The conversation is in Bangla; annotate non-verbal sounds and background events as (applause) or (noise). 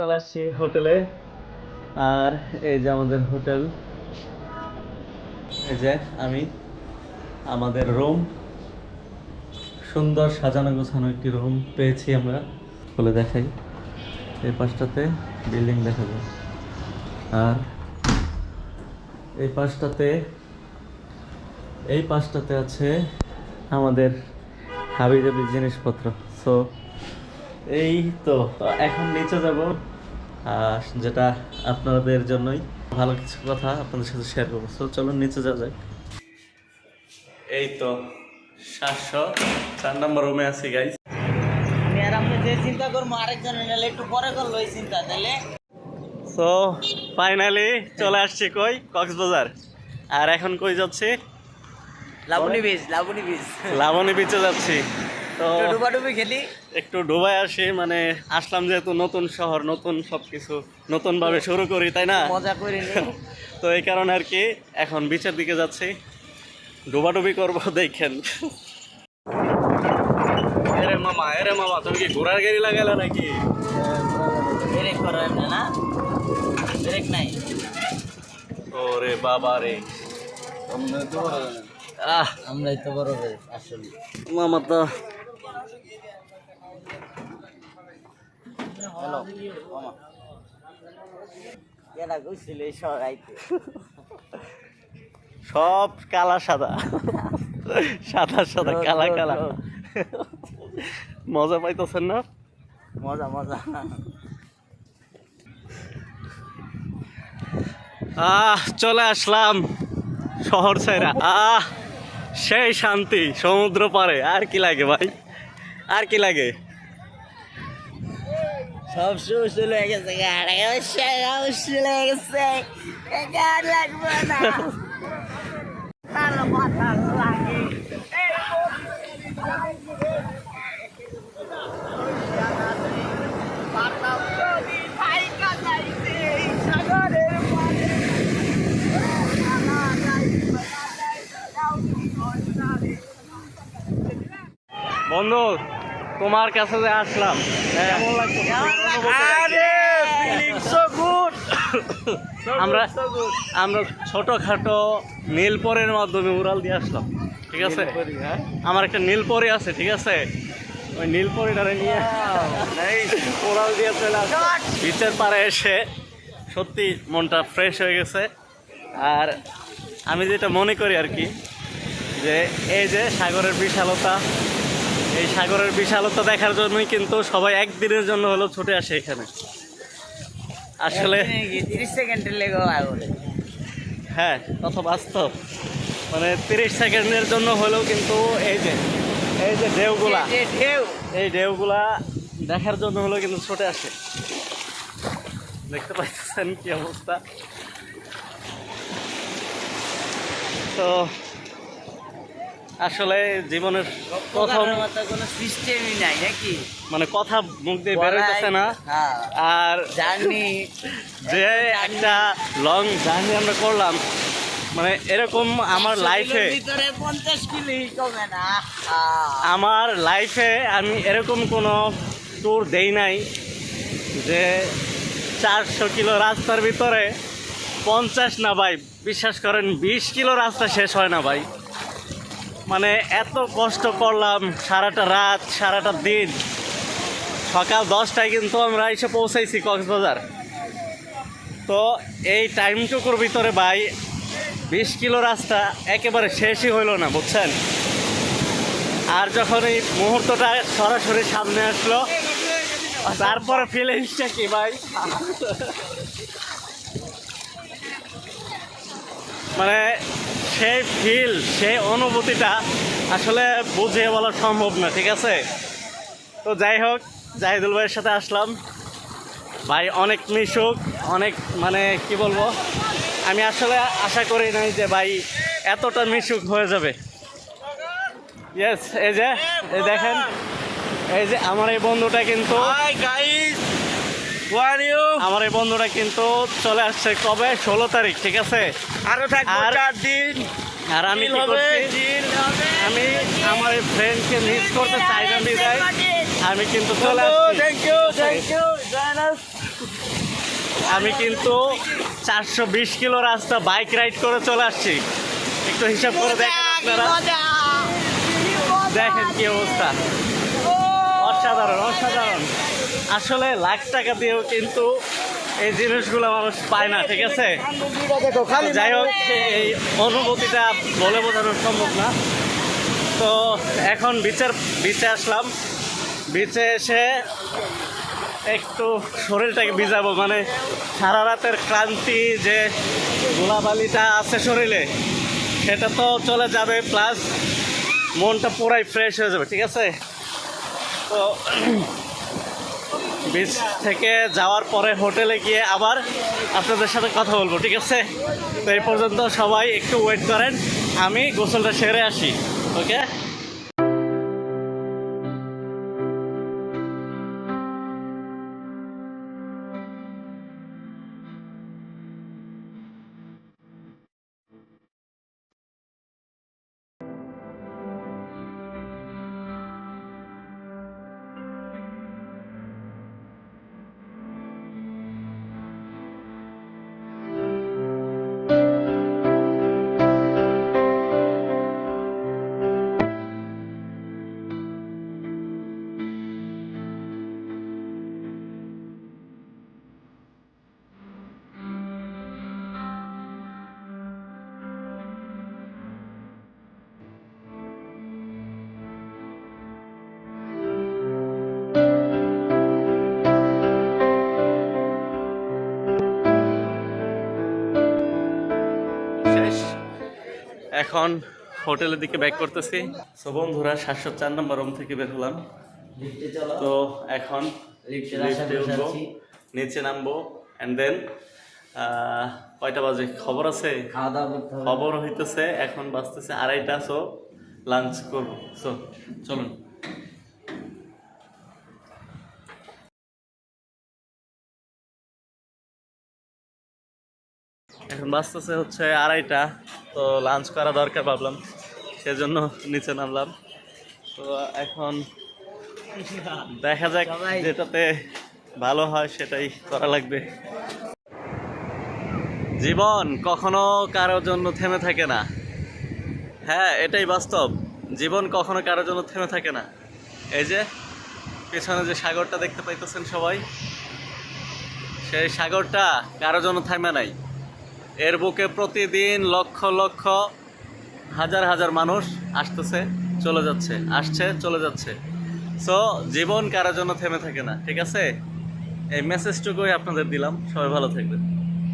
চলে আসছি হোটেলে। আর এই যে আমাদের হোটেল। এই যে আমি, আমাদের রুম। সুন্দর সাজানো গোছানো একটি রুম পেয়েছি আমরা। বলে দেখাই। এই পাশটাতে বিল্ডিং দেখা যায়। আর এই পাশটাতে এই পাশটাতে আছে আমাদের হাবিজাবি জিনিসপত্র। সো এই তো এখন নিচে যাব। যেটা আপনাদের জন্যই। ভালো কিছু কথা আপনাদের সাথে শেয়ার করব। সো চলুন নিচে যা যাক। এই তো সাতশো। চার নম্বর রুমে আছি গাইজ আমি আর আপনি যে চিন্তা করব আরেকজন একটু পরে করল এই চিন্তা তাহলে সো ফাইনালি চলে আসছি কই? কক্সবাজার। আর এখন কই যাচ্ছি? লাবণী বীজ লাবণী বীজ লাবণী বিচে যাচ্ছি। তো ডুবাডুবি খেলি? একটু ডুবাই আসি মানে আসলাম যেহেতু নতুন শহর নতুন সবকিছু নতুন ভাবে শুরু করি তাই না? মজা করে নি। তো এই কারণে আর কি এখন বিচের দিকে যাচ্ছি। ডুবাডুবি করব দেখেন। এরে মামা এরে মামা তুমি কি ঘোড়ার গাড়ি লাগালে নাকি? ব্রেক করো না ব্রেক নাই। ওরে বাবা রে। আহ আমরাই তো বড় হয়ে আসলে। মামা তো হ্যালো মামা কেনা কইছিল সরাইতে সব কালা সাদা। সাদা সাদা কালা কালা। মজা পাইতেছেন না? মজা মজা। আহ চলে আসলাম শহর ছাইরা আহ সেই শান্তি সমুদ্র পারে আর কি লাগে ভাই? আর কি লাগে? সব শেষ হয়ে গেছে লাগবে না। বন্ধু তোমার কাছে যে আসলাম। আমরা আমরা ছোটখাটো নীলপরের মাধ্যমে উড়াল দিয়ে আসলাম। ঠিক আছে? আমার একটা নীলপরি আছে ঠিক আছে? ওই নীলপরিটারে নিয়ে উড়াল দিয়ে চলে আসলাম। বিচের পাড়ে এসে সত্যি মনটা ফ্রেশ হয়ে গেছে। আর আমি যেটা মনে করি আর কি যে এই যে সাগরের বিশালতা এই সাগরের বিশালতা দেখার জন্যই কিন্তু সবাই একদিনের জন্য হলেও ছুটে আসে এখানে। আসলে তিরিশ সেকেন্ডের হ্যাঁ কথা বাস্তব। মানে তিরিশ সেকেন্ডের জন্য হলেও কিন্তু এই যে এই যে ঢেউগুলা ঢেউ। এই ঢেউগুলা দেখার জন্য হলেও কিন্তু ছুটে আসে। দেখতে পাচ্ছেন কি অবস্থা? তো আসলে জীবনের প্রথম কোনো সিস্টেমই নাই নাকি? মানে কথা মুখ দিয়ে বেরোতেছে না। হ্যাঁ। আর জার্নি। (laughs) যে একটা লং জার্নি আমরা করলাম মানে এরকম আমার লাইফে আমার লাইফে আমি এরকম কোনো ট্যুর দেই নাই যে চারশো কিলো রাস্তার ভিতরে পঞ্চাশ না ভাই বিশ্বাস করেন বিশ কিলো রাস্তা শেষ হয় না ভাই। মানে এত কষ্ট করলাম সারাটা রাত, সারাটা দিন। সকাল দশটায় কিন্তু আমরা এসে পৌঁছাইছি কক্সবাজার। তো এই টাইমটুকুর ভিতরে ভাই, বিশ কিলো রাস্তা একেবারে শেষই হইল না, বুঝছেন? আর যখন এই মুহূর্তটা সরাসরি সামনে আসলো, তারপরে ফিলিংসটা কি ভাই? মানে সেই ফিল সেই অনুভূতিটা আসলে বুঝিয়ে বলা সম্ভব না, ঠিক আছে? তো যাই হোক, জাহিদুল ভাইয়ের সাথে আসলাম। ভাই অনেক মিশুক, অনেক মানে কি বলব? আমি আসলে আশা করি নাই যে ভাই এতটা মিশুক হয়ে যাবে। ইয়েস এই যে, এই দেখেন, এই যে আমার এই বন্ধুটা কিন্তু আমার এই বন্ধুটা কিন্তু চলে আসছে কবে? ষোলো তারিখ ঠিক আছে? আরও থাকব চার দিন। আর আমি। আমি আমার এই ফ্রেন্ডকে মিস করতে চাই না বিদায় আমি কিন্তু চলে আমি কিন্তু চারশো বিশ কিলো রাস্তা বাইক রাইড করে চলে আসছি। একটু হিসাব করে দেখেন আপনারা। দেখেন কি অবস্থা। অসাধারণ অসাধারণ। আসলে লাখ টাকা দিয়েও কিন্তু এই জিনিসগুলো মানুষ পায় না, ঠিক আছে? যাই হোক, এই অনুভূতিটা বলে বোঝানো সম্ভব না। তো এখন বিচের বিচে আসলাম। বিচে এসে একটু শরীরটাকে ভিজাবো মানে সারা রাতের ক্লান্তি যে গোলাবালিটা আছে শরীরে, সেটা তো চলে যাবে প্লাস মনটা পুরাই ফ্রেশ হয়ে যাবে, ঠিক আছে? তো বিচ থেকে যাওয়ার পরে হোটেলে গিয়ে আবার আপনাদের সাথে কথা বলব, ঠিক আছে? তো এই পর্যন্ত সবাই একটু ওয়েট করেন, আমি গোসলটা সেরে আসি ওকে এখন হোটেলের দিকে ব্যাক করতেছি। সো বন্ধুরা সাতশো চার নম্বর রুম থেকে বের হলাম। তো এখন লিফটে লিফটে উঠবো নিচে নামবো অ্যান্ড দেন কয়টা বাজে? খবর আছে? খবর হইতেছে এখন বাজতেছে আড়াইটা সো লাঞ্চ করব। সো চলুন। এখন বাজতেছে হচ্ছে আড়াইটা তো লাঞ্চ করা দরকার ভাবলাম সেজন্য নিচে নামলাম। তো এখন দেখা যাক যেটাতে ভালো হয় সেটাই করা লাগবে। জীবন কখনো কারোর জন্য থেমে থাকে না। হ্যাঁ এটাই বাস্তব। জীবন কখনো কারোর জন্য থেমে থাকে না। এই যে পেছনে যে সাগরটা দেখতে পাইতেছেন সবাই সেই সাগরটা কারোর জন্য থেমে নাই। এর বুকে প্রতিদিন লক্ষ লক্ষ, হাজার হাজার মানুষ আসতেছে, চলে যাচ্ছে, আসছে, চলে যাচ্ছে। সো জীবন কারোর জন্য থেমে থাকে না, ঠিক আছে? এই মেসেজটুকুই আপনাদের দিলাম, সবাই ভালো থাকবেন।